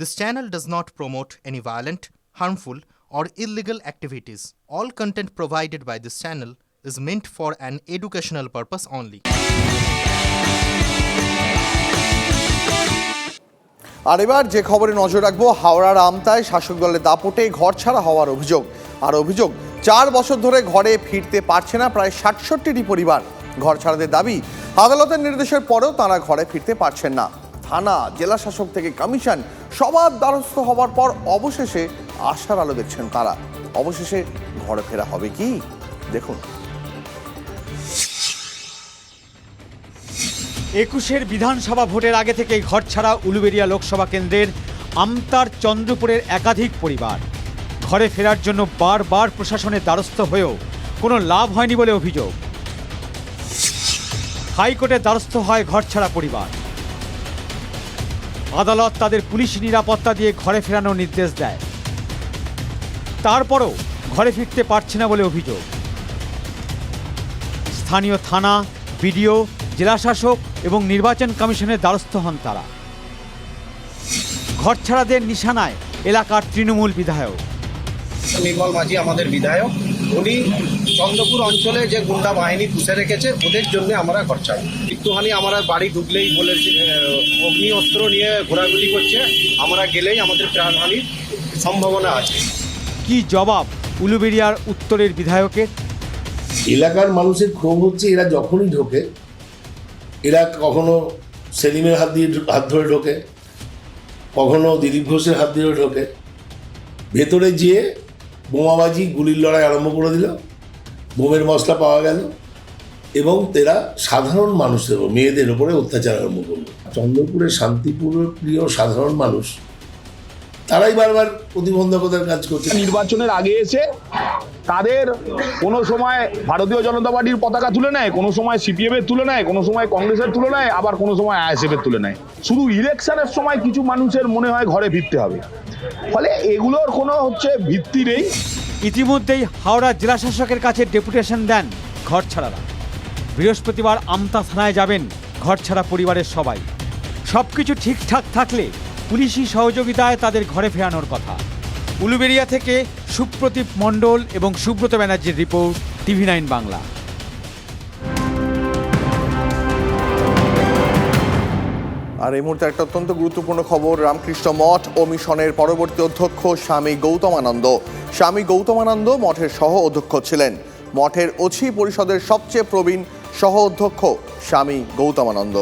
This channel does not promote any violent, harmful, or illegal activities. All content provided by this channel is meant for an educational purpose only. আর এবার যে খবরে নজর রাখব হাওড়ার আমতায় শাসক দলের দাপটে ঘর ছাড়া হওয়ার অভিযোগ আর অভিযোগ চার বছর ধরে ঘরে ফিরতে পারছে না প্রায় ষাটষট্টিটি পরিবার ঘর ছাড়াদের দাবি আদালতের নির্দেশের পরেও তারা ঘরে ফিরতে পারছেন না থানা, জেলা শাসক থেকে কমিশন সবার দ্বারস্থ হওয়ার পর অবশেষে আশার আলো দেখছেন তারা। অবশেষে ঘরে ফেরা হবে কি? দেখুন। একুশের বিধানসভা ভোটের আগে থেকেই ঘরছাড়া উলুবেরিয়া লোকসভা কেন্দ্রের আমতার চন্দ্রপুরের একাধিক পরিবার। ঘরে ফেরার জন্য বারবার প্রশাসনের দ্বারস্থ হয়েও কোনো লাভ হয়নি বলে অভিযোগ। হাইকোর্টের দ্বারস্থ হয় ঘরছাড়া পরিবার। আদালত তাদের পুলিশ নিরাপত্তা দিয়ে ঘরে ফেরানোর নির্দেশ দেয়। তারপরও ঘরে ফিরতে পারছে না বলে অভিযোগ। স্থানীয় থানা, বিডিও, জেলাশাসক এবং নির্বাচন কমিশনের দ্বারস্থ হন তারা। ঘরছাড়াদের নিশানায় এলাকার তৃণমূল বিধায়ক। নির্মল মাঝি আমাদের বিধায়ক। উনি চন্দ্রপুর অঞ্চলে যে গুন্ডা বাহিনী পুষে রেখেছে ওদের জন্য আমরা খরচা একটুখানি আমরা বাড়ি ঢুকলেই বলেছে অগ্নি অস্ত্র নিয়ে ঘোরাঘুরি করছে আমরা গেলেই আমাদের প্রাণহানির সম্ভাবনা আছে। কি জবাব উলুবেরিয়ার উত্তরের বিধায়কের? এলাকার মানুষের ক্ষোভ হচ্ছে এরা যখনই ঢোকে এরা কখনো সেলিমের হাত দিয়ে হাত ধরে ঢোকে কখনো দিলীপ ঘোষের হাত দিয়ে ঢোকে। ভেতরে যেয়ে বোমাবাজি, গুলির লড়াই আরম্ভ করে দিল। বোমের মশলা পাওয়া গেল এবং তেরা সাধারণ মানুষের মেয়েদের উপরে অত্যাচার আরম্ভ করল। চন্দ্রপুরের শান্তিপুর প্রিয় সাধারণ মানুষ তারাই বারবার প্রতিবন্ধকতার কাজ করছে। নির্বাচনের আগে এসে তাদের কোনো সময় ভারতীয় জনতা পার্টির পতাকা তুলে নেয় কোনো সময় সিপিএম এর তুলে নেয় কোনো সময় কংগ্রেসের তুলে নেয় আবার কোনো সময় আইএসএফ এর তুলে নেয়। শুধু ইলেকশনের সময় কিছু মানুষের মনে হয় ঘরে ফিরতে হবে। ফলে এগুলোর কোনো হচ্ছে ভিত্তি নেই। ইতিমধ্যেই হাওড়া জেলাশাসকের কাছে ডেপুটেশন দেন ঘরছাড়ারা। বৃহস্পতিবার আমতা থানায় যাবেন ঘর ছাড়া পরিবারের সবাই। সব কিছু ঠিকঠাক থাকলে পুলিশি সহযোগিতায় তাদের ঘরে ফেরানোর কথা। উলুবেরিয়া থেকে সুপ্রদীপ মণ্ডল এবং সুব্রত ব্যানার্জির রিপোর্ট, টিভি নাইন বাংলা। আর এই মুহূর্তে একটা অত্যন্ত গুরুত্বপূর্ণ খবর, রামকৃষ্ণ মঠ ও মিশনের পরবর্তী অধ্যক্ষ স্বামী গৌতমানন্দ স্বামী গৌতমানন্দ মঠের সহ অধ্যক্ষ ছিলেন। মঠের অছি পরিষদের সবচেয়ে প্রবীণ সহ অধ্যক্ষ স্বামী গৌতমানন্দ